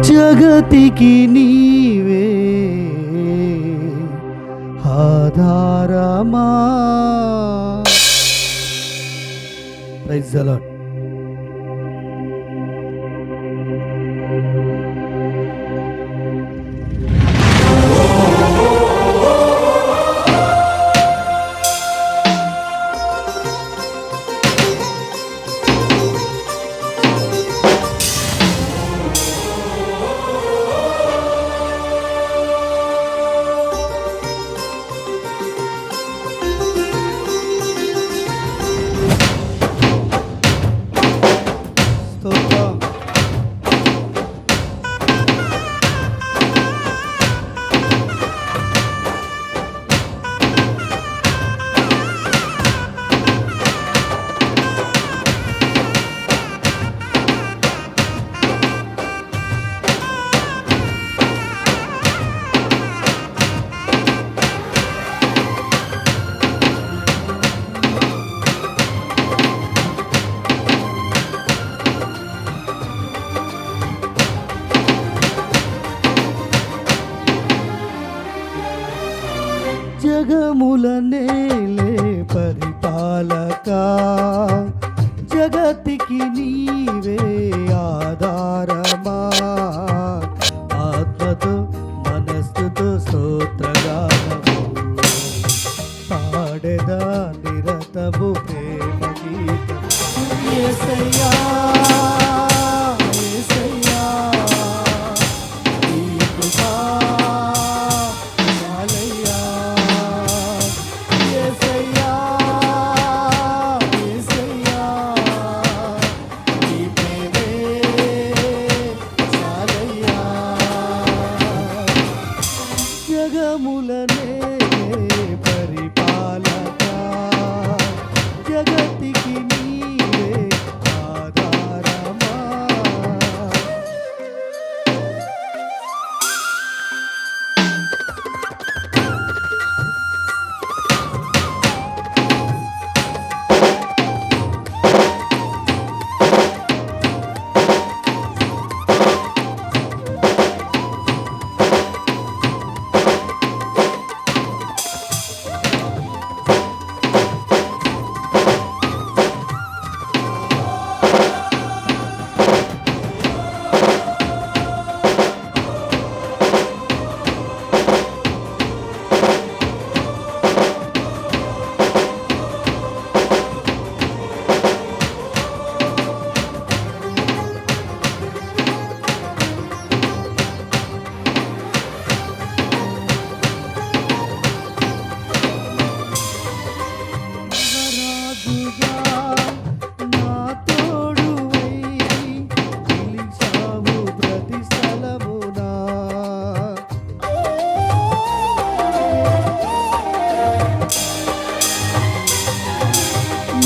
జగతికి నీవే. ఆధారమా? Praise allot 了呢。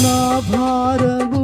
నా భారము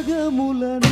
రాగములను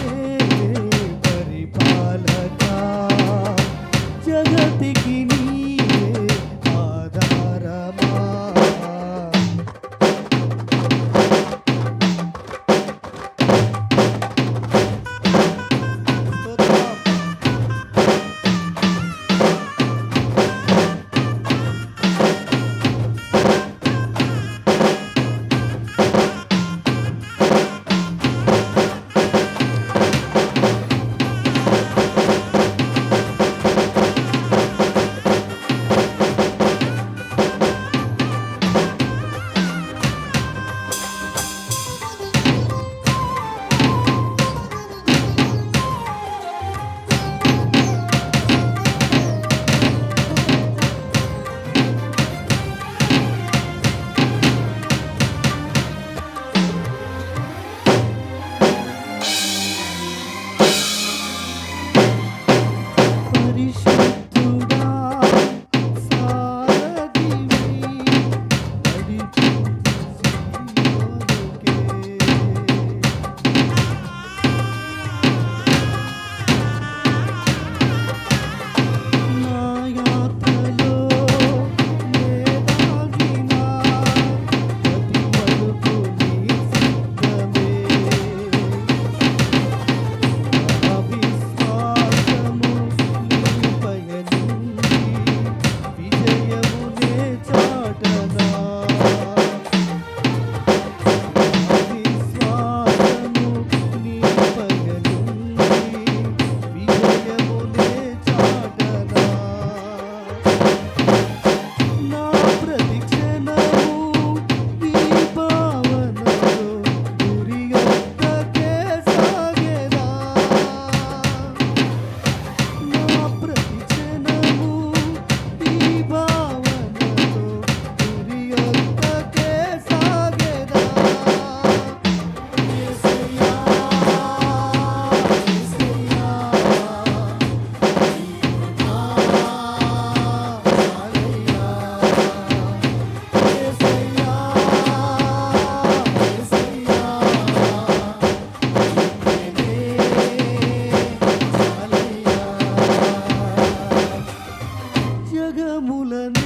மூல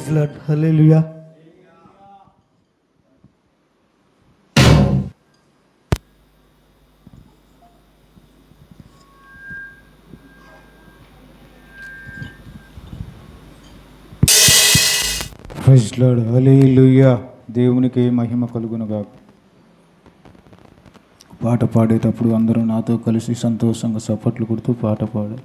praise Lord hallelujah praise Lord hallelujah దేవునికి మహిమ కలుగునుగా. పాట పాడేటప్పుడు అందరూ నాతో కలిసి సంతోషంగా చప్పట్లు కొడుతూ పాట పాడారు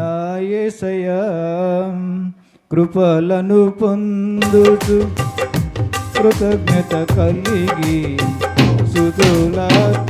నా యేసయ్యా కృపలను పొందుతూ కృతజ్ఞత కలిగి సుతులాత్మతో